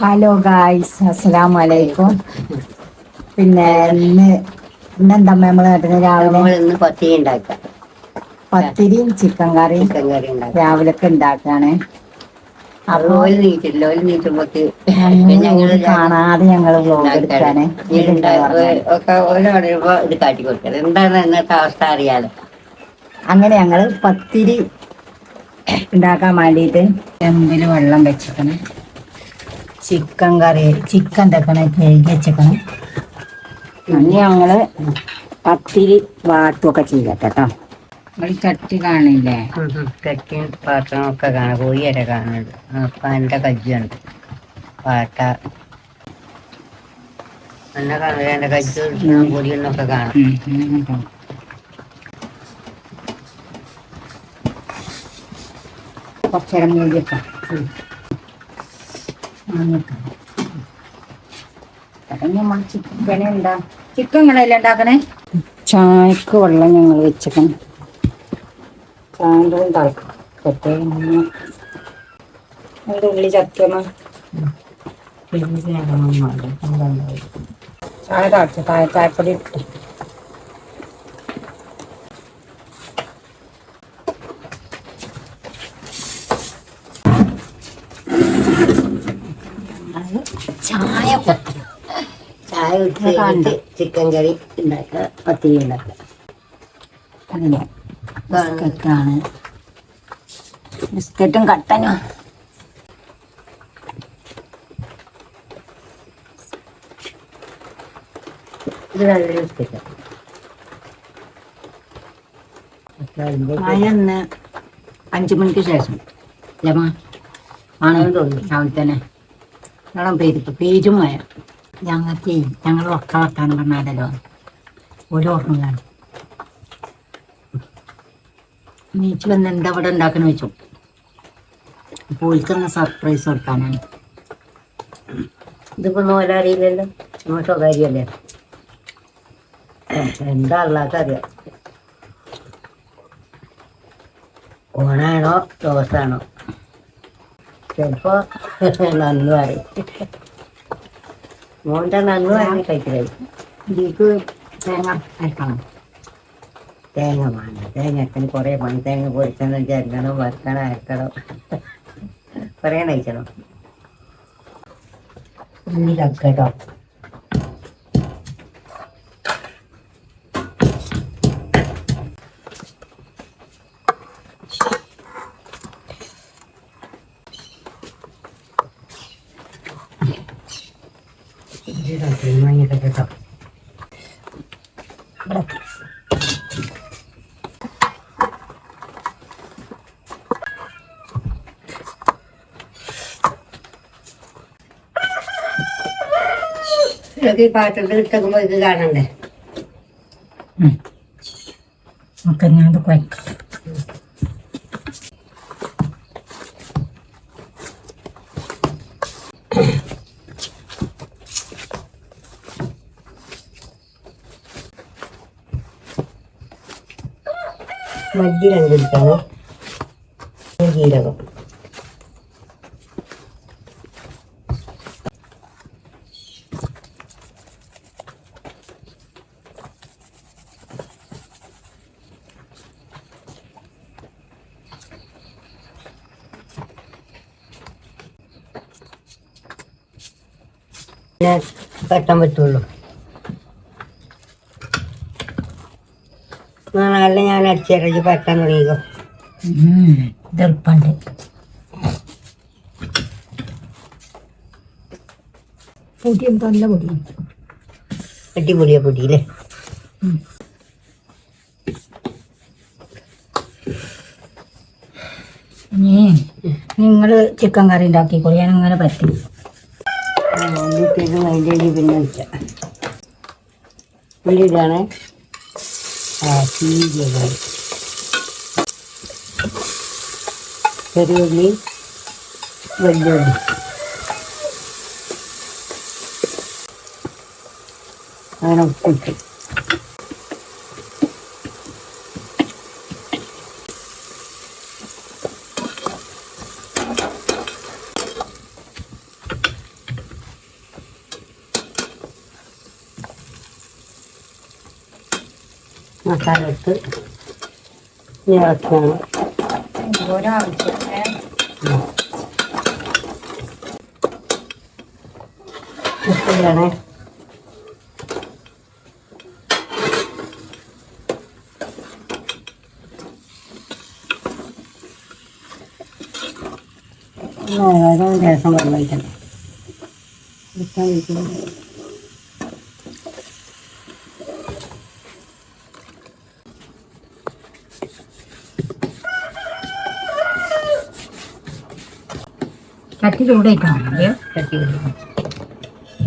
Hello guys അസ്സലാമു അലൈക്കും പിന്നെ ഇന്ന് ഇന്നെന്താ നമ്മൾ നട്ടുന്ന രാവിലെ? ഇന്ന് പത്തിരി ഉണ്ടാക്കാം. പത്തിരിയും ചിക്കൻ കറിയും ചിക്കൻ കറി ഉണ്ടാക്കാം. രാവിലൊക്കെ ഉണ്ടാക്കാണ്. നീറ്റില്ല നീറ്റുമ്പോക്ക് ഞങ്ങൾ കാണാതെ വ്ലോഗ് എടുക്കാണ് ഒക്കെ ഇത് കാട്ടി കൊടുക്കത് എന്താണ് ഇന്നത്തെ അവസ്ഥ അറിയാലോ. അങ്ങനെ ഞങ്ങൾ പത്തിരി ഉണ്ടാക്കാൻ വേണ്ടിയിട്ട് ചെമ്പിൽ വെള്ളം വെച്ചിക്കണം ചിക്കൻ കറി ചിക്കൻ തക്കണം കഴുകി വെച്ചേക്കണം. ഇനി ഞങ്ങൾ പത്തിരി വാട്ടുമൊക്കെ ചെയ്യാം കേട്ടോ നമ്മൾ ചട്ടി കാണില്ലേ? ചട്ടി പാത്രമൊക്കെ കാണാം. കോഴിയരെ കാണുന്നുണ്ട് അപ്പൊ എന്റെ കജ്ജുണ്ട്. പാട്ട എന്നെ കാണില്ല എന്റെ കജ്ജ് പൊടിയെന്നൊക്കെ കാണാം. കുറച്ചേരം മൂടി വെക്കാം. നമ്മൾ ചിക്കൻ എന്താ? ചിക്കൻ നിങ്ങളല്ലേ ഉണ്ടാക്കണേ? ചായക്ക് വെള്ളം ഞങ്ങൾ വെച്ചേക്കണം. ചായന്റെ അതിന്റെ ഉള്ളി ചത്തമ്മ ചായ താഴ്ച ചായ ചായപ്പൊടി ഇട്ടു. ചായ ചായ കുടിച്ച് ചിക്കൻ കറി ഉണ്ടാക്കുക പത്തിരി ഉണ്ടാക്കുക. ബിസ്ക്കറ്റാണ്. ബിസ്ക്കറ്റും കട്ടനും. ഇത് ബിസ്ക്കറ്റാണ് അഞ്ചു മണിക്ക് ശേഷം. ജമാ ആണ്. തോന്നുന്നു. രാവിലെ തന്നെ? വെള്ളം പെയ്തിട്ട് പേരും മഴ ഞങ്ങൾക്ക് ഞങ്ങൾ ഒക്കെ വർത്താനം പറഞ്ഞാലോ? ഒരു ഓർമ്മ നീച്ച് വന്ന് എന്താ ഇവിടെ ഉണ്ടാക്കണ വെച്ചു പോയിക്കുന്ന സർപ്രൈസ് കൊടുക്കാനാണ്. ഇതിപ്പോ നോലറിയില്ലല്ലോ നമ്മൾ സ്വകാര്യമല്ലേ എന്താ അല്ലാത്ത അറിയാം. ഓണാണോ ദോശാണോ ചിലപ്പോ നന്നു പറയും. മോന്റെ നന്നു പറഞ്ഞ് തേങ്ങ അരക്കണം. തേങ്ങ വേണ്ട. തേങ്ങത്തിന് കുറേ പണി തേങ്ങ പൊരിച്ചെന്ന് വെച്ചാൽ അരക്കണം വറുക്കണം അരക്കണം. കുറേ നയിക്കണം ഉള്ളി കേട്ടോ മഞ്ഞൊക്കെ കേട്ടോ ഇതൊക്കെ ഈ പാത്രത്തിൽ ഇട്ടേക്കുമ്പോ ഇത് കാണണ്ടേ? ഒക്കെ ഞാൻ അത് കുഴക്കാം മജ്ജി രണ്ടിരിക്കാണ് ജീരകം അടിച്ചിറക്കി പറ്റാൻ തുടങ്ങിക്കോ ഇതെളുപ്പണ്ട് പൊടി എന്താ നല്ല പൊടി? അടിപൊളിയാ പൊടിയില്ലേ? ഇനി നിങ്ങൾ ചിക്കൻ കറി ഉണ്ടാക്കിക്കോളി. ഞാൻ അങ്ങനെ പറ്റി അതിന്റെ പിന്നെ ഇതാണ് ആ ചീരകൾ ചെറിയ ഉള്ളി വലിയ ഉള്ളി അങ്ങനെ ഉപ്പിട്ടു. മസാല ഇട്ട് ഇറക്കുകയാണ് ഓരോ ഉപ്പിടണേ ഓരോ ദിവസം വെള്ളം ഒഴിക്കണം ഇപ്പം ഒഴിക്കണം. ചട്ടി ചൂടായിട്ടാണ് ചട്ടി. നിക്ക ഇതാ പുക വീണത് ചൂടാണ്ട് ഞാൻ നീക്കിട്ടതാ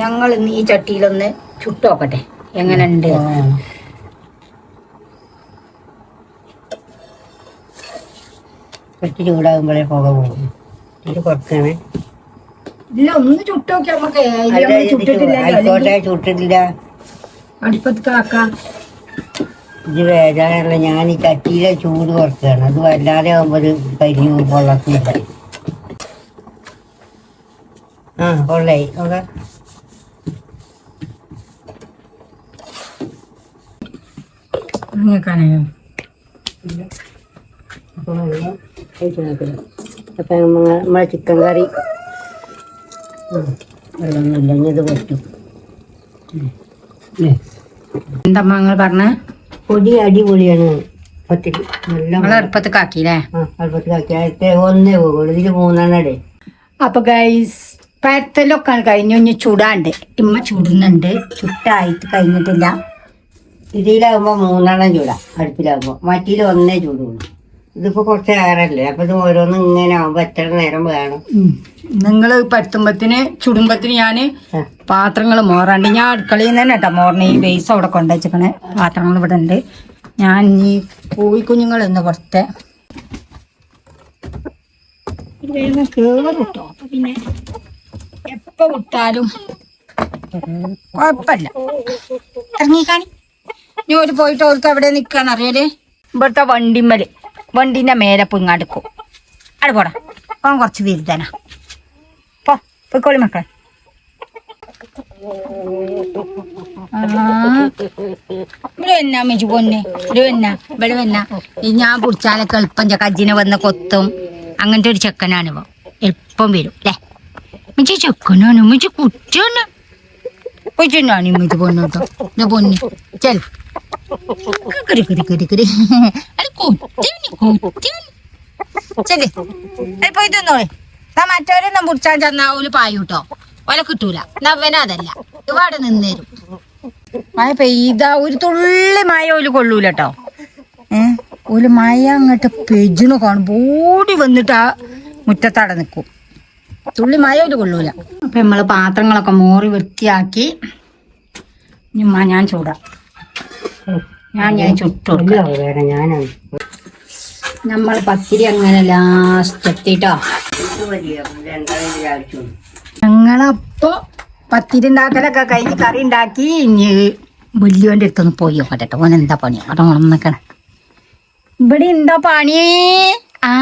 ഞങ്ങൾ ഇന്ന് ഈ ചട്ടിയിലൊന്ന് ചുട്ടോക്കട്ടെ എങ്ങനെയുണ്ട്? ചട്ടി ചൂടാകുമ്പോഴേ പുക പോകും. ഇത് ഇല്ല ഒന്ന് ചുട്ടോക്കി നമുക്ക് ആയിക്കോട്ടെ ചുട്ടിട്ടില്ല. അടുപ്പത്ത് കാക്കാം. ഇത് വേദനയുള്ള ഞാൻ ഈ ചട്ടിയിലെ ചൂട് കുറക്കുകയാണ്. അത് വല്ലാതെ ആകുമ്പോൾ കരിഞ്ഞു കൊള്ളത്തില്ല ആ. കൊള്ളായി ഓക്കെ. അങ്ങനെയൊക്കെയാണ് അപ്പോൾ വെള്ളം ഒഴിച്ച് നോക്കണം അപ്പം നമ്മളെ ചിക്കൻ കറി വെള്ളമൊന്നുമില്ല ഇനി ഇത് പറ്റും അല്ലേ എന്താ നിങ്ങൾ പറഞ്ഞ? പൊടി അടിപൊളിയാണ്. പത്തിരി നല്ല അടുപ്പത്ത് കാക്കില്ലേ ആ അല്പത്തിലാക്കി ഒന്നേ പോകുള്ളൂ ഇതിൽ മൂന്നെണ്ണടേ അപ്പൊ ഗൈസ് പരത്തലൊക്കെ കഴിഞ്ഞു ഇനി ചൂടാണ്ട്. ഇമ്മ ചൂടുന്നുണ്ട്. ചുട്ടായിട്ട് കഴിഞ്ഞിട്ടില്ല. ഇതിലാകുമ്പോൾ മൂന്നെണ്ണം ചൂടാ അടുപ്പിലാകുമ്പോൾ മറ്റിയിൽ ഒന്നേ ചൂടുള്ളൂ. ഇതിപ്പോൾ കുറച്ച് ഏറല്ലേ? അപ്പം ഇത് ഓരോന്നും ഇങ്ങനെ ആകുമ്പോൾ എത്ര നേരം വേണം? നിങ്ങൾ പരത്തുമ്പത്തിന് ചുടുമ്പത്തിന് ഞാൻ പാത്രങ്ങൾ മോറാണ്ട്. ഞാൻ അടുക്കളയിൽ നിന്ന് തന്നെ കേട്ടോ മോറിന് ഈ ബേസ് അവിടെ കൊണ്ടുവച്ചേക്കണേ പാത്രങ്ങൾ ഇവിടെ ഉണ്ട്. ഞാൻ ഈ കോഴി കുഞ്ഞുങ്ങൾ ഇന്ന് പുറത്തെ ഇത് വേഗം കേറും കേട്ടോ അപ്പൊ പിന്നെ എപ്പോ വിട്ടാലും കൊഴപ്പല്ല. ഇറങ്ങിക്കാണി. ഇനി പോയിട്ട് അവർക്ക് എവിടെ നിൽക്കാന്ന് അറിയല്ലേ ഇവിടുത്തെ വണ്ടിമ്മൽ. വണ്ടിന്റെ മേലെ പൊങ്ങാടുക്കും അവിടെ പോടാ. അവൻ കുറച്ച് വിരുദ്ധന പോ പോയിക്കോളി മക്കളെ. ഞാൻ പിടിച്ചാലൊക്കെ എളുപ്പം കജിനെ വന്ന കൊത്തും. അങ്ങനത്തെ ഒരു ചെക്കനാണിപ്പോ എളുപ്പം വരും അല്ലേ? മെജി ചെക്കനാണ് മെജി കുറ്റാണ് കൊച്ചാണ് മെജു പൊന്നു കേട്ടോ എന്നാ പൊന്നു ചെൽ. കരി കരി കരി കരി അത് കുറ്റാണ് കുറ്റാണ് ശരി അത് പോയി തിന്നോളെ എന്നാ മറ്റവരൊന്നും പിടിച്ചാൽ ചെന്നാ ഓൽ പായൂട്ടോ. ഓലെ കിട്ടൂല. എന്നാ അവന അതല്ല. ഇവിടെ നിന്നേരും മഴ പെയ്ത ഒരു തുള്ളി മഴ ഓൽ കൊള്ളൂല കേട്ടോ ഏ? ഒരു മഴ അങ്ങോട്ട് പെജിന് കാണും ഓടി വന്നിട്ട് ആ നിൽക്കും തുള്ളി മഴ ഒരു കൊള്ളൂല. അപ്പൊ നമ്മൾ പാത്രങ്ങളൊക്കെ മോറി വൃത്തിയാക്കി ഉമ്മ ഞാൻ ചൂടാ. ഞാൻ ഞാൻ ചുട്ടു ഞാനാണ് നമ്മൾ പത്തിരി അങ്ങനെ ലാസ്റ്റ് എത്തിട്ടോ. ഞങ്ങളപ്പോ പത്തിരി ഉണ്ടാക്കലൊക്കെ കഴിഞ്ഞ് കറി ഉണ്ടാക്കി ഇനി വലിയോന്റെ അടുത്തൊന്ന് പോയി നോക്കട്ടെ. ട്ടോ. ഓൻ എന്താ പണി? അവിടെ ഉണന്നിക്കണേ ഇവിടെ എന്താ പണി? ആ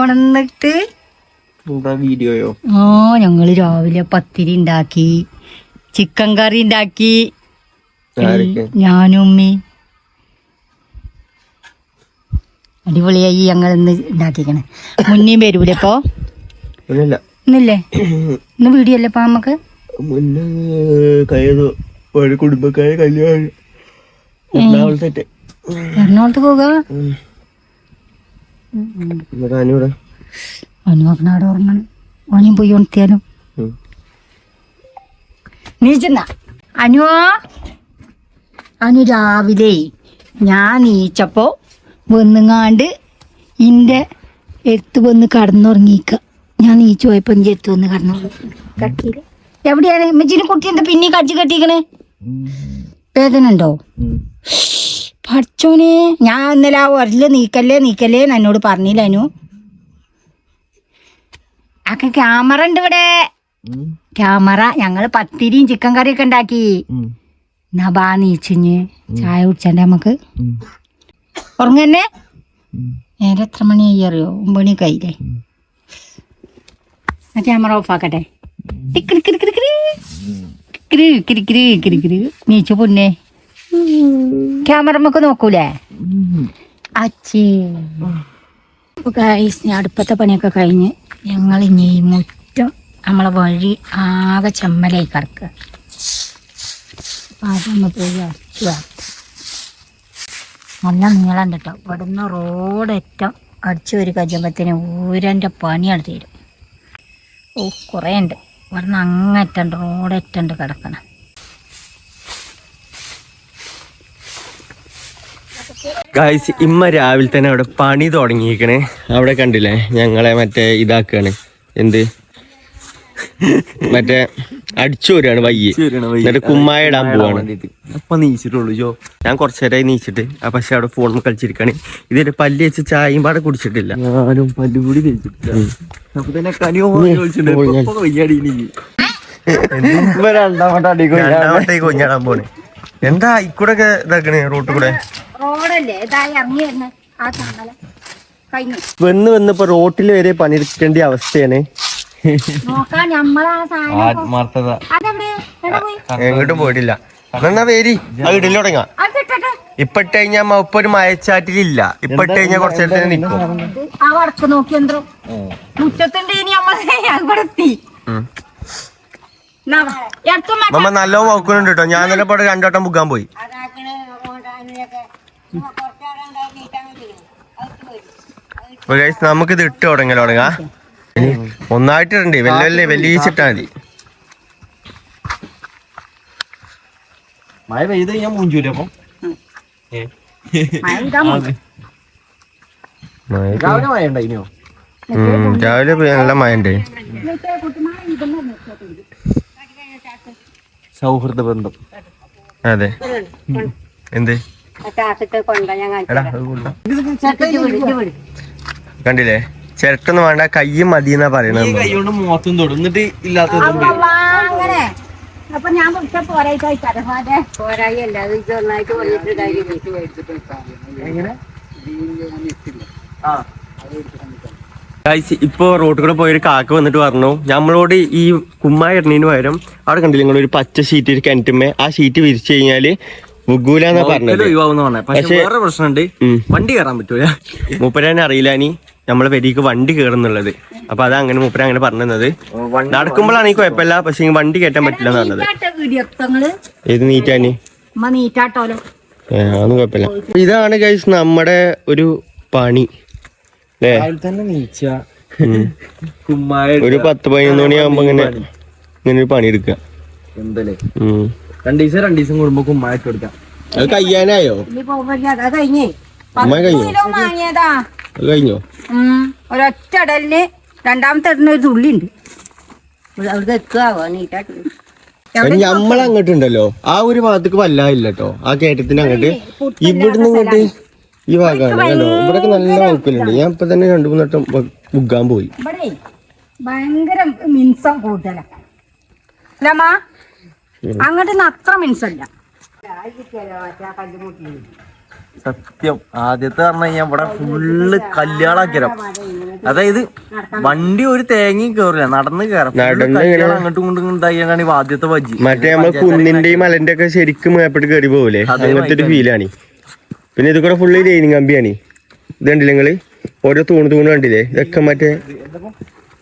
ഉണന്നിട്ട് വീഡിയോയോ? ഓ ഞങ്ങൾ രാവിലെ പത്തിരി ഉണ്ടാക്കി ചിക്കൻ കറി ഉണ്ടാക്കി ഞാനും ഉമ്മി. അടിപൊളിയായി ഞങ്ങൾ ഇന്ന് ഉണ്ടാക്കിക്കണേ മുന്നേം വരൂലേ ഇപ്പോ? ഇന്നില്ലേ? ഇന്ന് വീഡിയോ അല്ലേ ഇപ്പൊ നമുക്ക് ഒരു കുടുംബക്കാരെ കല്യാണം. എറണാകുളത്ത് പോക? അവന് പറഞ്ഞാട് ഉറങ്ങണം പോയി ഉണർത്തിയാലും. നീച്ചെന്ന അനുവോ. അനു രാവിലെ ഞാൻ നീച്ചപ്പോ വന്നുങ്ങാണ്ട് ഇന്റെ എടുത്ത് വന്ന് കടന്നുറങ്ങിക്ക. ഞാൻ നീച്ചു പോയപ്പോ ഇഞ്ചി എടുത്ത് വന്ന് കടന്നു എവിടെയാണ്? മെച്ചിന് കുട്ടി എന്താ പിന്നെ കടിച്ചു കെട്ടിക്കണ്? വേദന ഉണ്ടോ? പഠിച്ചോനെ ഞാൻ ഇന്നലെ ആ ഒരൽ നീക്കല്ലേ നീക്കല്ലേ എന്നോട് പറഞ്ഞില്ല അനു. ആക്കെ ക്യാമറ ഉണ്ട് ഇവിടെ. ക്യാമറ ഞങ്ങൾ പത്തിരിയും ചിക്കൻ കറിയൊക്കെ ഉണ്ടാക്കി. എന്നാ ബാ നീച്ചിഞ്ഞ്. ചായ കുടിച്ചണ്ടേ നമുക്ക്. ഉറങ്ങന്നെ? നേരെ എത്ര മണിയായി അറിയോ? ഒമ്പണിയൊക്കെ കഴിയില്ലേ ആ ക്യാമറ ഓഫ് ആക്കട്ടെ. നീച്ചു പൊന്നെ. ക്യാമറമ്മക്ക് നോക്കൂലേ? അച്ഛേ ഗൈസ് അടുപ്പത്തെ പണിയൊക്കെ കഴിഞ്ഞ് ഞങ്ങൾ ഇനി ഈ മുറ്റം നമ്മളെ വഴി ആകെ ചെമ്മലായി കിടക്കുക നല്ല നീളം കേട്ടോ. ഇവിടുന്ന് റോഡറ്റം അടിച്ചു ഒരു കജമ്പത്തിന് ഊരന്റെ പണിയാണ് തീരും. ഓ കുറേ ഉണ്ട് ഇവിടുന്ന് അങ്ങറ്റണ്ട് റോഡറ്റണ്ട് കിടക്കണം. ഗായ്സ് ഇമ്മ രാവിലെ തന്നെ അവിടെ പണി തുടങ്ങിയിരിക്കണേ. അവിടെ കണ്ടില്ലേ? ഞങ്ങളെ മറ്റേ ഇതാക്കാണ്. എന്ത്? മറ്റേ അടിച്ചു വരികയാണ് വയ്യ. എന്നിട്ട് കുമ്മായ ഇടാൻ പോവാണ്. അപ്പൊ നീച്ചിട്ടുള്ളൂ ജോ. ഞാൻ കുറച്ചു നേരമായി നീച്ചിട്ട് പക്ഷെ അവിടെ ഫോൺ കളിച്ചിരിക്കാണ്. ഇതിന്റെ പല്ല് വെച്ച് ചായയും പാടെ കുടിച്ചിട്ടില്ല. ഞാനും വയ്യാടി രണ്ടാമത്തെ കൊഞ്ഞാടാൻ പോണ്. എന്താ ഇക്കൂടെ ഇതാക്കണേ റോട്ടിൽ കൂടെ? റോഡല്ലേ? ഇതായി ഇറങ്ങി വരുന്ന ആ കഴിഞ്ഞു. വന്ന് വന്ന് ഇപ്പൊ റോട്ടിൽ വരെ പണിയെടുക്കേണ്ട അവസ്ഥയാണ്. നോക്കാൻ നമ്മളാ സാധനം ആത്മാർത്ഥത. അതെവിടെ? എവിടെ പോയി? എങ്ങോട്ടും പോയിട്ടില്ല. എന്നാ വേരി അത് ഇടൽ തുടങ്ങാം. അത് ഇട്ടിട്ട് ഇപ്പൊ ഒരു മയച്ചാറ്റിലില്ല ഇപ്പൊ ഇട്ട് കഴിഞ്ഞാ കുറച്ചു നേരത്തിന് നിക്കും. ഇത് ആ വടക്ക് നോക്കി എന്തോ. മുറ്റത്തുണ്ട് ഇനി നമ്മളെ ഇവിടെ എത്തി. ഉം. എന്നാ വാ. എടുത്തു മാറ്റാം. മമ്മ നല്ലോ നോക്കുന്നുണ്ട് കേട്ടോ. ഞാൻ നല്ല ഇപ്പൊ രണ്ടോട്ടം പുക്കാൻ പോയി. അതാക്കണ ഓടാനൊക്കെ നമുക്ക് ഇത് ഇട്ട് തുടങ്ങലോ തുടങ്ങാ? ഒന്നായിട്ടുണ്ട് വലിയ വലിയ വലിയിച്ചിട്ടാ മതി. മഴ പെയ്ത് ഞാൻ മൂഞ്ചൂല അപ്പൊ. രാവിലെ മഴ ഉണ്ടായിനോ ഉം, രാവിലെ പോയി നല്ല മഴ ഉണ്ട് സൗഹൃദ ബന്ധം. അതെ. എന്ത്? കണ്ടില്ലേ? ചിരട്ടൊന്നും വേണ്ട കയ്യും മതി എന്നാ ഈ പറയണത് കൈ കൊണ്ട് മുഖത്തും തൊടും. എന്നിട്ട് ഇല്ലാത്ത അപ്പൊ ഞാൻ വിളിച്ച പോരായി അല്ല അത്. ഇത് ഒന്നായിട്ട് വന്നിട്ട് കാര്യം എങ്ങനെ? ഗൈസ് ഇപ്പൊ റോഡ് കൂടെ പോയൊരു കാക്ക വന്നിട്ട് പറഞ്ഞു നമ്മളോട് ഈ കുമ്മായ ഇടണീന് പകരം അവിടെ കണ്ടില്ല നിങ്ങളൊരു പച്ച ഷീറ്റ് ഒരു കിണറ്റുമ്മേ ആ ഷീറ്റ് വിരിച്ചു കഴിഞ്ഞാൽ മുഗൂല എന്നാ പറഞ്ഞത്. പക്ഷെ പക്ഷേ- വേറെ പ്രശ്നമുണ്ട്. വണ്ടി കയറാൻ പറ്റൂല. മൂപ്പരാനെ അറിയില്ല നീ നമ്മളെ പെരിക്ക് വണ്ടി കയറുന്നുള്ളത് അപ്പൊ അത് അങ്ങനെ മൂപ്പര അങ്ങനെ പറഞ്ഞത് നടക്കുമ്പോഴാണ് ഈ കുഴപ്പമില്ല. പക്ഷെ വണ്ടി കയറ്റാൻ പറ്റില്ല എന്ന് പറഞ്ഞത്. ഇടിയത്തങ്ങൾ? ഏത് നീറ്റാനി അതൊന്നും കുഴപ്പമില്ല. ഇതാണ് ഗൈസ് നമ്മുടെ ഒരു പണി. അല്ലേ? ഒരു പത്ത് പതിനൊന്ന് മണിയാകുമ്പോ ഇങ്ങനെ ഇങ്ങനെ ഒരു പണി എടുക്കുക. രണ്ടു ദിവസം രണ്ടു ദിവസം കൂടുമ്പോ കുമ്മായിട്ട് കൊടുക്കാം. അത് കയ്യാനായോ? കഴിഞ്ഞേ. കഴിഞ്ഞോ? കിലോ വാങ്ങിയതാ. അത് കഴിഞ്ഞോ? ഉം. ഒരൊറ്റ ഇടലിന് രണ്ടാമത്തെ ഒരു തുള്ളി ഉണ്ട്. നമ്മൾ അങ്ങോട്ടുണ്ടല്ലോ. ആ ഒരു ഭാഗത്തേക്ക് വല്ലാതില്ല കേട്ടോ. ആ കേട്ടത്തിന് അങ്ങോട്ട്. ഇവിടുന്ന് ഇങ്ങോട്ട് ഈ ഭാഗമാണ് കണ്ടോ? ഇവിടെ നല്ല വകുപ്പിലുണ്ട് ഞാൻ ഇപ്പൊ തന്നെ രണ്ടു മൂന്ന് വട്ടം ബുക്കാൻ പോയി. ഭയങ്കര മിൻസം കൂടുതലാ അങ്ങോട്ട് അത്ര മിൻസല്ല സത്യം. ആദ്യത്തെ പറഞ്ഞു കഴിഞ്ഞാൽ ഇവിടെ ഫുള്ള് കല്യാളാക്കിരം അതായത് വണ്ടി ഒരു തേങ്ങയും കേറില്ല നടന്ന് കയറാം കല്യാണം അങ്ങോട്ടും ഇങ്ങോട്ടും ഇതാക്കിയാണ് ആദ്യത്തെ വജ്ജി മറ്റേ നമ്മൾ കുന്നിന്റെയും മലന്റെ ഒക്കെ ശരിക്കും മേപ്പെട്ട് കയറി പോകൂലേ അങ്ങനത്തെ ഒരു ഫീലാണ് പിന്നെ ഇത് കൂടെ ഫുള്ള് ലൈനിങ് കമ്പിയാണ്. ഇത് കണ്ടില്ലേ നിങ്ങൾ? ഓരോ തൂണ് തൂണ് കണ്ടില്ലേ? ഇതൊക്കെ മറ്റേ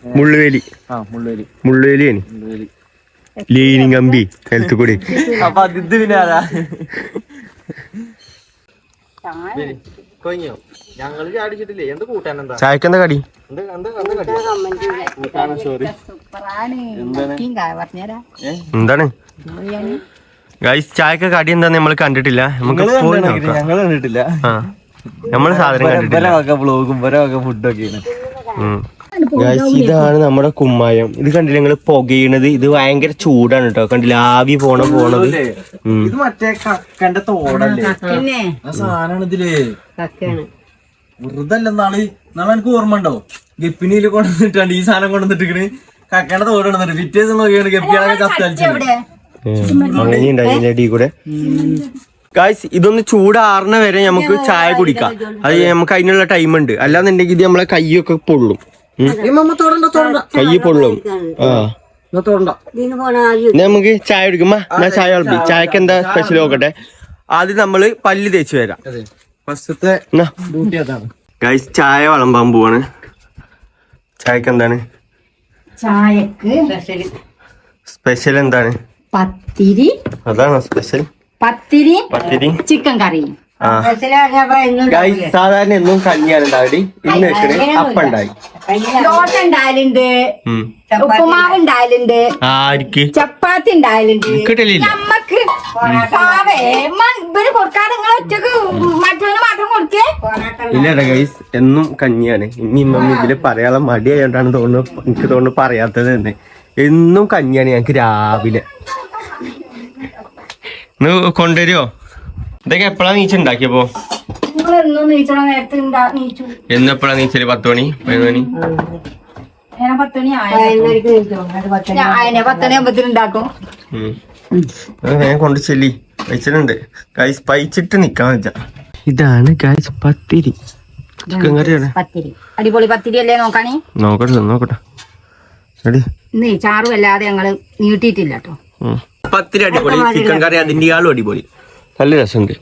മുള്ളുവേലി. മുള്ളുവേലിയാണ്. മുള്ളേരി ലൈനിങ് കമ്പി നിലത്ത് കൂടി അപ്പൊ അത് പിന്നെ ഞങ്ങൾ ചാടിച്ചിട്ടില്ലേ എന്ത് കൂട്ടാൻ എന്താ? ചായക്ക് എന്താ കടി? എന്ത് എന്താ എന്താ കൂട്ടാന സോറി പറഞ്ഞുതരാ എന്താണ്? ഗൈസ് ചായക്ക് കടി എന്താന്ന് നമ്മൾ കണ്ടിട്ടില്ല. നമുക്ക് ഞങ്ങൾ കണ്ടിട്ടില്ല നമ്മൾ സാധനം കണ്ടിട്ടില്ല. ഫുഡൊക്കെയാണ് ഇതാണ് നമ്മുടെ കുമ്മായം. ഇത് കണ്ടില്ല നിങ്ങൾ പുകയണത്? ഇത് ഭയങ്കര ചൂടാണ് കേട്ടോ കണ്ടില്ല? ആവി പോണ പോണത്. ഇത് മറ്റേ കക്കന്റെ തോടല്ലേ? സാധനമാണ് ഇതിൽ. കക്കയാണ്. വെറുതെ അല്ല നാളെ എനിക്ക് ഓർമ്മ ഉണ്ടോ? ഗപ്പിനിയിൽ കൊണ്ടുവന്നിട്ടാണ് ഈ സാധനം കൊണ്ടുവന്നിട്ടിക്കണ് കക്കന്റെ തോട് കൊണ്ടുവന്നിട്ട് പിറ്റേ ദിവസം നോക്കിയാണ് ഗപ്പിയാളെ കത്തലിച്ചു എവിടെ അങ്ങനെയുണ്ട് അതിന്റെ അടിയിൽ കൂടെ. ഗായ്സ് ഇതൊന്ന് ചൂടാറുന്ന വരെ നമുക്ക് ചായ കുടിക്കാം. അത് നമുക്ക് അതിനുള്ള ടൈം ഉണ്ട്. അല്ലാന്നുണ്ടെങ്കിൽ ഇത് നമ്മളെ കൈയൊക്കെ പൊള്ളും. കൈ പൊള്ളും. ആ. നമുക്ക് ചായ കുടിക്കുമ്പോ ഞാൻ ചായ വിളമ്പി ചായക്ക് എന്താ സ്പെഷ്യൽ നോക്കട്ടെ? ആദ്യം നമ്മൾ പല്ല് തേച്ച് വരാം. ഫസ്റ്റത്തെ ഗൈസ് ചായ വളമ്പാൻ പോവാണ്. ചായക്ക് എന്താണ്? ചായക്ക് സ്പെഷ്യൽ എന്താണ്? പത്തിരി. അതാണോ സ്പെഷ്യൽ പത്തിരി. പത്തിരി. Chicken curry. ഗൈസ് സാധാരണ എന്നും കഞ്ഞിയാണ് ഉണ്ടാവടി ഇന്ന് വെച്ചിട്ട് അപ്പുണ്ടായി ദോശ ഉണ്ടായാലുണ്ട്. ഉപ്പുമാവ് ഉണ്ടായാലുണ്ട് ആർക്ക് ചപ്പാത്തി ഉണ്ടായാലുണ്ട് നമ്മക്ക് ഇവർ കൊടുക്കാതെ നിങ്ങൾ ഒറ്റയ്ക്ക് മറ്റവന് മാത്രം കൊടുക്കേ? ഇല്ലടാ ഗൈസ് എന്നും കഞ്ഞിയാണ്. ഇനി മമ്മി ഇതിൽ പറയാനുള്ള മടിയായോണ്ടാണ് തോന്നുന്നു എനിക്ക് തോന്നുന്നു പറയാത്തത് തന്നെ. എന്നും കഞ്ഞിയാണ് ഞങ്ങക്ക് രാവിലെ. കൊണ്ടുവരുമോ ഇതൊക്കെ എപ്പോഴാ നീച്ച ഉണ്ടാക്കിയപ്പോ നിങ്ങൾ എന്നും നീച്ചണ നീച്ചു. എന്നും എപ്പോഴാ നീച്ചൽ? പത്ത് മണി? പതിനൊന്ന് മണി? ഞാൻ കൊണ്ട് ചെല്ലി. വെച്ചിട്ടുണ്ട് ഗൈസ് പൈച്ചിട്ട് നിക്കാൻ വെച്ച ഇതാണ് ഗൈസ് പത്തിരി. ചിക്കൻ കറിയാണ് പത്തിരി. അടിപൊളി പത്തിരി അല്ലേ നോക്കാണി നോക്കട്ടെ. നോക്കട്ടെ ചാറും അല്ലാതെ ഞങ്ങൾ നീട്ടിയിട്ടില്ല കേട്ടോ. പത്തിരി അടിപൊളി. ചിക്കൻ കറി അതിന്റെ ആളും അടിപൊളി. നല്ല രസമുണ്ട്.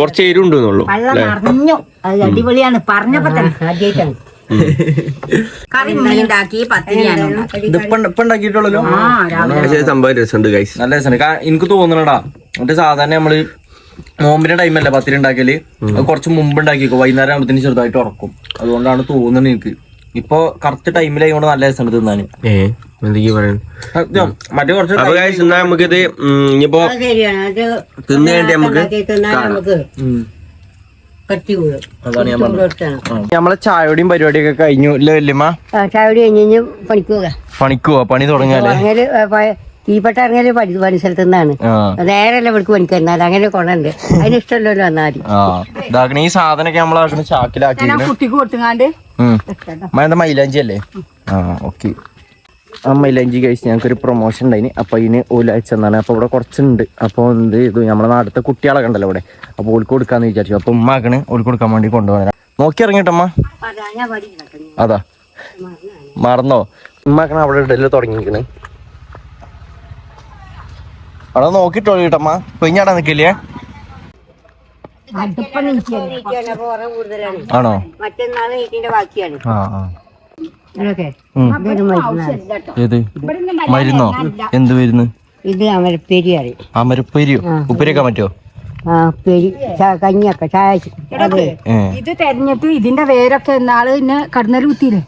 കുറച്ച് എരിവുണ്ടെന്നുള്ളൂ അത് അടിപൊളിയാണ്. പറഞ്ഞപ്പോ തന്നെ ആദ്യമായിട്ടാണ് കറി ഉണ്ടാക്കി പത്തിരിയാണ് സംഭവം രസമുണ്ട് ഗൈസ് നല്ല എനിക്ക് തോന്നണടാ എന്നിട്ട് സാധാരണ നമ്മൾ നോമ്പിന്റെ ടൈമല്ല പത്തിരി ഉണ്ടാക്കൽ? അത് കുറച്ച് മുമ്പ് ഉണ്ടാക്കിക്കോ വൈകുന്നേരം ആകുമ്പത്തിന് ചെറുതായിട്ട് ഉറക്കും. അതുകൊണ്ടാണ് തോന്നുന്നത് എനിക്ക്. ഇപ്പൊ കറക്റ്റ് ടൈമിലായോണ്ട് നല്ല രസമുണ്ട് തിന്നാന്. മറ്റേ കുറച്ച് നമുക്കിത് ഇനിയിപ്പോ തിന്നു നമുക്ക് നമ്മളെ ചായയോടെയും പരിപാടിയൊക്കെ കഴിഞ്ഞു ഇല്ല വല്യമ്മ? ചായ കഴിഞ്ഞ് പണിക്കുക പണിക്ക് പോകാം. പണിക്ക് പോവാ? പണി തുടങ്ങിയാലേ ഇറങ്ങൽ തീപ്പെട്ട ഇറങ്ങിയാലും പണി പണി സ്ഥലത്ത് നിന്നാണ്. നേരല്ല ഇവിടേക്ക് വന്നാലും അങ്ങനെ കൊണ്ടുണ്ട് അതിന് ഇഷ്ടമല്ലോ വന്നാൽ മതി. ഈ സാധനമൊക്കെ ചാക്കിലാക്കി കുട്ടിക്ക് കൊടുത്തുങ്ങാണ്ട് എന്താ മൈലാഞ്ചി അല്ലേ? ആ ഓക്കെ. ആ മൈലാഞ്ചി കഴിച്ച് ഞങ്ങൾക്ക് ഒരു പ്രൊമോഷൻ ഉണ്ടായിന്. അപ്പൊ അതിന് ഓൽ അയച്ചെന്നാണ് അപ്പൊ ഇവിടെ കുറച്ചുണ്ട്. അപ്പൊ എന്ത് ചെയ്തു? നമ്മളെ നാടത്തെ കുട്ടികളൊക്കെ ഉണ്ടല്ലോ ഇവിടെ. അപ്പൊ ഓൾക്ക് കൊടുക്കാന്ന് വിചാരിച്ചു. അപ്പൊ ഉമ്മാക്കണ് ഓൾക്ക് കൊടുക്കാൻ വേണ്ടി കൊണ്ടുപോകാൻ നോക്കി ഇറങ്ങിട്ടമ്മ അതാ മറന്നോ? ഉമ്മാക്കണ അവിടെ ഇടൽ തുടങ്ങിയിരിക്കണ്. അവിടെ നോക്കിട്ടോ കേട്ടമ്മ കൊഞ്ഞാടാ നിക്കില്ലേ ആണോ? ബാക്കിയാണ്. ഏത്? മരുന്നോ? എന്ത് മരുന്ന്? ഇത് അമരപ്പേരി അറിയും അമരപ്പേരിയോ? ഉപ്പേരിയൊക്കെ പറ്റുമോ ആ പെരി കഞ്ഞിയൊക്കെ ചായ ഇത് തെരഞ്ഞിട്ട് ഇതിന്റെ വേരൊക്കെ എന്നാൾ പിന്നെ കടന്നൽ കുത്തിയില്ലേ.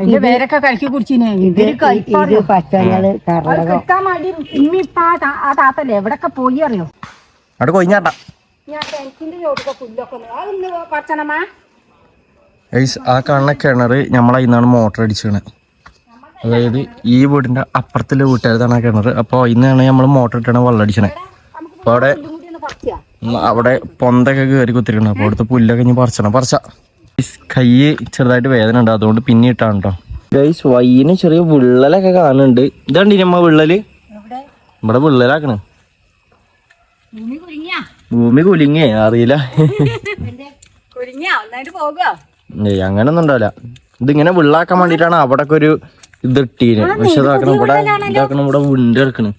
അതിന്റെ വേരൊക്കെ കലക്കി കുടിച്ചിനെ. ഇത് ഇവർ ഇത് പച്ചങ്ങൾ കറകം കിട്ടാൻ വേണ്ടി ഇമ്മ ഇപ്പൊ ആ താത്തല്ലേ എവിടൊക്കെ പോയി അറിയോ? അവിടെ ഞാൻ കിണറ്റിന്റെ ചോട്ടൊക്കെ പുല്ലൊക്കെ ഒന്ന് അതൊന്ന് പറിച്ചണമാ ഗൈസ് ആ കാണുന്ന കിണർ നമ്മളതിന്നാണ് മോട്ടർ അടിച്ചത് അതായത് ഈ വീടിന്റെ അപ്പുറത്തിലെ വീട്ടുകാരാണ് ആ കിണർ അപ്പോൾ ഇന്നാണ് നമ്മൾ മോട്ടർ ഇട്ടാണ് വെള്ളം അടിച്ചത് അപ്പോൾ അവിടെ അവിടെ പൊന്തൊക്കെ കയറി കുത്തിരിക്കണം. അപ്പോൾ അവിടുത്തെ പുല്ലൊക്കെ ഇനി പറിച്ചണം. പറിച്ച. കൈ ചെറുതായിട്ട് വേദന ഉണ്ട്. അതുകൊണ്ട് പിന്നെ ഇട്ടാണ് കേട്ടോ ഗൈസ് വയ്യിന് ചെറിയ വിള്ളലൊക്കെ കാണുന്നുണ്ട്. ഇതാണ്ടി നമ്മ വിള്ളൽ? ഇവിടെ വിള്ളലാക്കണ്. ഭൂമി കുലിങ്ങേ അറിയില്ല. ഏയ് അങ്ങനൊന്നും ഉണ്ടാവില്ല. ഇതിങ്ങനെ വിള്ളാക്കാൻ വേണ്ടിട്ടാണ് അവിടെ ഒരു ഇത് ഇട്ടീന്. പക്ഷെ ഇതാക്കണം ഇവിടെ ഇതാക്കണം ഇവിടെ വിണ്ട് കിടക്കണ്.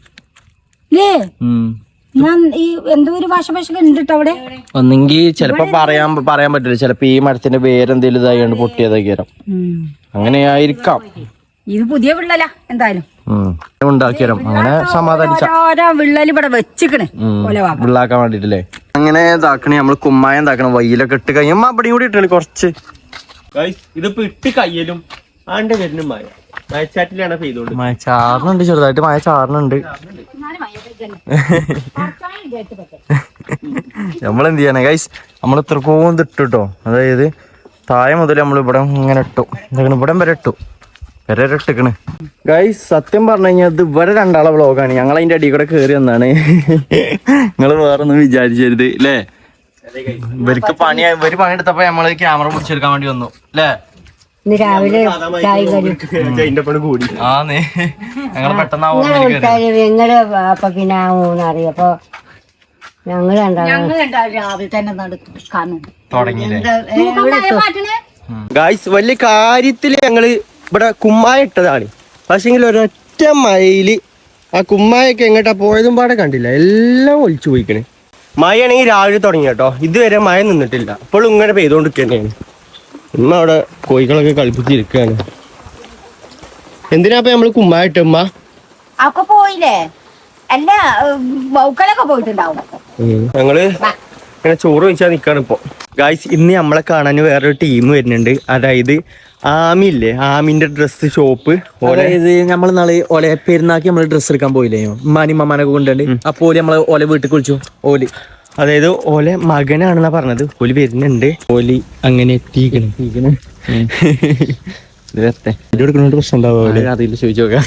ലേ ഉം. ഞാൻ ഈ എന്തോ ഒരു ഭാഷ ഭാഷ ഉണ്ട് അവിടെ? ഒന്നെങ്കി ചിലപ്പോ പറയാൻ പറയാൻ പറ്റില്ല. ചിലപ്പോ ഈ മരത്തിന്റെ വേരെന്തേലും ഇതായോണ്ട് പൊട്ടിയതായി തരാം അങ്ങനെ ആയിരിക്കാം ഇത് പുതിയ വിള്ളല എന്തായാലും. ഉണ്ടാക്കിയാലും അങ്ങനെ സമാധാനിച്ച. ഓരോ വിള്ളൽ ഇവിടെ വെച്ചിക്കണ്. വിള്ളാക്കാൻ വേണ്ടിട്ടല്ലേ അങ്ങനെ ഇതാക്കണേ. നമ്മൾ കുമ്മായം ഇതാക്കണം. വയ്യിലൊക്കെ ഇട്ട് കഴിയുമ്പോ അവിടെയും കൂടി ഇട്ടേ കുറച്ച്. ഇതിപ്പോ ഇട്ട് കയ്യലും. ആണ്ട് വരുന്ന മഴ. മഴച്ചാറ്റിലാണ് പെയ്തോണ്ട്. മഴ ചാറിനുണ്ട് ചെറുതായിട്ട് മഴ ചാറിനുണ്ട് നമ്മൾ എന്ത് ചെയ്യണേ ഗൈസ് നമ്മൾ ഇത്രക്കോന്ന് ഇട്ടു കേട്ടോ അതായത് താഴെ മുതൽ നമ്മൾ ഇവിടെ ഇങ്ങനെ ഇട്ടു. എന്താണ് ഇവിടെ വരെ ഇട്ടു. വരെ വരെ ഇട്ടിക്കണ്. ഗൈസ് സത്യം പറഞ്ഞു കഴിഞ്ഞാൽ ഇത് ഇവിടെ രണ്ടാളെ വ്ളോഗാണ്. ഞങ്ങൾ അതിന്റെ അടി കൂടെ കയറി വന്നാണ്. നിങ്ങൾ വേറൊന്നും വിചാരിച്ചരുത് അല്ലേ ഇവർക്ക് പണി ഇവർ പണിയെടുത്തപ്പോ നമ്മൾ ക്യാമറ പിടിച്ചെടുക്കാൻ വേണ്ടി വന്നു അല്ലേ ഇന്ന് രാവിലെ ചായ ആന്നേ. ഞങ്ങൾ പെട്ടെന്ന് ആ. വിളിച്ചാൽ നിങ്ങൾ അപ്പൊ പിന്നെ ആ മൂന്നറിയും അപ്പൊ ഞങ്ങൾ രണ്ടാളും ഞങ്ങൾ രാവിലെ തന്നെ തുടങ്ങിയില്ലേ? ഗായ്സ് വലിയ കാര്യത്തിൽ ഞങ്ങൾ ഇവിടെ കുമ്മായ ഇട്ടതാണ്. പക്ഷെങ്കിൽ ഒരൊറ്റ മയിൽ ആ കുമ്മായൊക്കെ എങ്ങോട്ടാ പോയതും പാടെ കണ്ടില്ല. എല്ലാം ഒലിച്ചു പോയിക്കണ്. മഴയാണെങ്കിൽ രാവിലെ തുടങ്ങി കേട്ടോ. ഇതുവരെ മഴ നിന്നിട്ടില്ല. ഇപ്പോഴും ഇങ്ങനെ പെയ്തോണ്ട് തന്നെയാണ് ഉമ്മ അവിടെ കോഴികളൊക്കെ കളിപ്പിച്ചിരിക്കുകയാണ്. എന്തിനാ നമ്മൾ കുമ്മായിട്ട് ഉമ്മ? ഒക്കെ പോയില്ലേ? അല്ല മൗക്കളൊക്കെ പോയിട്ടുണ്ടാവും. ഞങ്ങൾ ഇങ്ങനെ ചോറ് വെച്ചാ നിക്കാണ് ഇപ്പൊ. ഗായ്സ് ഇന്ന് നമ്മളെ കാണാൻ വേറൊരു ടീം വരുന്നുണ്ട്. അതായത് ആമി ഇല്ലേ ആമിന്റെ ഡ്രസ് ഷോപ്പ് ഓലെ അതായത് നമ്മൾ നാളെ ഓലെ പെരുന്നാക്കി നമ്മൾ ഡ്രസ്സ് എടുക്കാൻ പോയില്ലേ? മാനിമ്മമാനൊക്കെ മമ്മാനൊക്കെ കൊണ്ടുണ്ട് അപ്പോൾ ഓൽ നമ്മളെ ഓലെ വീട്ടിൽ കുളിച്ചു ഓൽ. അതായത് ഓലെ മകനാണെന്നാ പറഞ്ഞത്. ഓലി വരുന്നുണ്ട്. ഓലി അങ്ങനെ എത്തിക്കണം എടുക്കുന്ന പ്രശ്നം ഉണ്ടാവും അറിയില്ല ചോദിച്ചു നോക്കാം.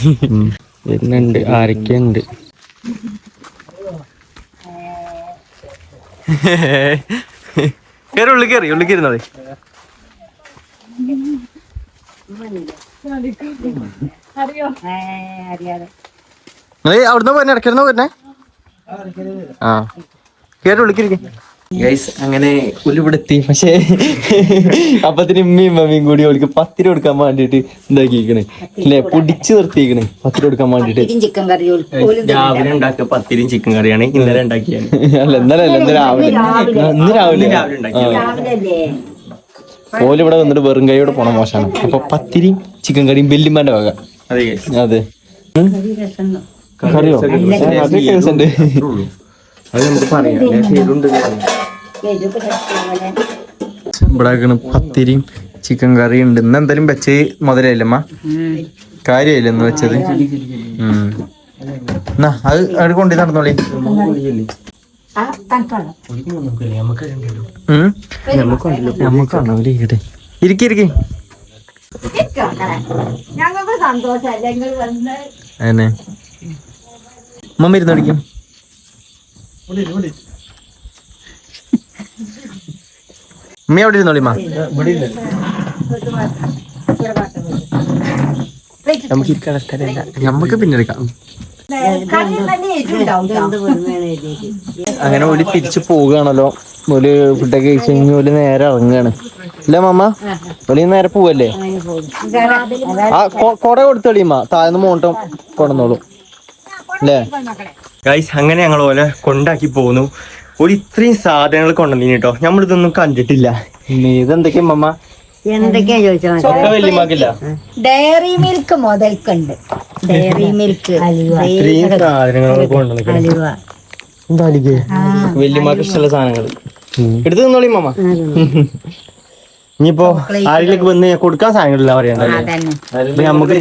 വരുന്നുണ്ട്. ആരൊക്കെയുണ്ട് കേറി ഉള്ളിൽ കയറി ഉള്ളിൽ കയറുന്നത് നിങ്ങൾ അവിടുന്ന് പോന്നെ ഇടയ്ക്കിരുന്ന് പോന്നെ ആ. കേറി ഉള്ളിക്കിരിക്കും ഗൈസ് അങ്ങനെ എത്തി പക്ഷേ അപ്പത്തിന് ഉമ്മയും മമ്മിയും കൂടി ഓൾക്ക് പത്തിരി കൊടുക്കാൻ വേണ്ടിട്ട് എന്താക്കിക്കണ് അല്ലെ പൊടിച്ചു നിർത്തിയിരിക്കണ്. പത്തിരി കൊടുക്കാൻ വേണ്ടിട്ട് ചിക്കൻ കറി രാവിലെ ഉണ്ടാക്കിയ പത്തിരിയും ചിക്കൻ കറിയാണ് ഇന്നലെ ഉണ്ടാക്കിയാണ് അല്ല ഇന്നലെ അല്ല ഇന്ന് രാവിലെ. ഇന്ന് രാവിലെ. രാവിലെ ഉണ്ടാക്കിയത്. ഓൽ വന്നിട്ട് വെറും കൈയോടെ പോണ മോശമാണ്. അപ്പൊ പത്തിരിയും ചിക്കൻ കറിയും വെല്ലിമാന്റെ വക. അതെ. അതെ? കറിയോ? അത് കേസുണ്ട് അത് നമുക്ക് പറയാം. ലേശം എരിവുണ്ട് എന്ന് പറയാം. ഇവിടെ ആക്കണ് പത്തിരിയും ചിക്കൻ കറി ഉണ്ട്. ഇന്ന് എന്തായാലും വെച്ച് മുതലല്ലമ്മ കാര്യമായില്ല ഇന്ന് വെച്ചത്? അത് എന്നാ അത് അവിടെ കൊണ്ടു നടന്നോളി. ഇരിക്കും. നമുക്കാണോ ഇരിക്കട്ടെ മമ്മ ഇരുന്നോടിക്കും ഉമ്മ അവിടെ ഇരുന്നോളി മാ നമുക്ക് ഇരിക്കാൻ സ്ഥലമില്ല നമുക്ക് പിന്നെ എടുക്കാം. അങ്ങനെ ഒരു തിരിച്ചു പോവുകയാണല്ലോ. ഒരു ഫുഡൊക്കെ കഴിച്ചു കഴിഞ്ഞാൽ ഒരു നേരെ ഇറങ്ങുകയാണ്. അല്ലേ മമ്മ ഒരു നേരെ പോവല്ലേ? ആ കൊട കൊടുത്തളിയമ്മ താഴ്ന്ന് മോണ്ടം കൊടന്നോളൂ. അല്ലേ ഗൈസ് അങ്ങനെ ഞങ്ങൾ ഓലെ കൊണ്ടാക്കി പോന്നു. ഒരു ഇത്രയും സാധനങ്ങൾ കൊണ്ടുവന്നു കേട്ടോ നമ്മളിതൊന്നും കണ്ടിട്ടില്ല. ഇതെന്തൊക്കെയാ മമ്മ എന്തൊക്കെയാ ചോദിച്ചാൽ ഡയറി മിൽക്ക് മുതൽക്കുണ്ട്. ഡയറി മിൽക്ക് ഇത്രയും സാധനങ്ങൾ വല്യമാർക്ക് ഇഷ്ടമുള്ള സാധനങ്ങൾ എടുത്തു തന്നോളി മമ്മ ഇനിയിപ്പോ ആരെങ്കിലും വന്ന് കൊടുക്കാൻ സാധനങ്ങളില്ല പറയണ്ടല്ലേ? അപ്പൊ നമുക്ക്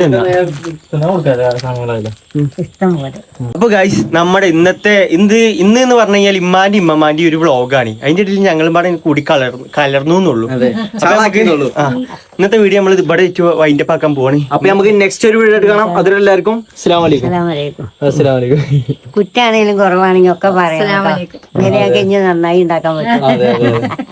ഗൈസ് നമ്മുടെ ഇന്നത്തെ ഇന്ന് ഇന്ന് എന്ന് പറഞ്ഞു കഴിഞ്ഞാൽ ഇമ്മാന്റെ ഇമ്മമാന്റെ ഒരു വ്ളോഗാണ് അതിന്റെ ഇടയിൽ ഞങ്ങളും പാടെ കൂടി കലർ കലർന്നു എന്നുള്ളൂ. ഇന്നത്തെ വീഡിയോ നമ്മൾ ഇവിടെ വൈൻഡ് അപ്പ് ആക്കാൻ പോവാണ്. അപ്പൊ നമുക്ക് നെക്സ്റ്റ് ഒരു വീഡിയോ എടുക്കണം അതിലെല്ലാവർക്കും കുറ്റാണെങ്കിലും കുറവാണെങ്കിലും ഒക്കെ പറയാം നന്നായി ഉണ്ടാക്കാൻ പറ്റും.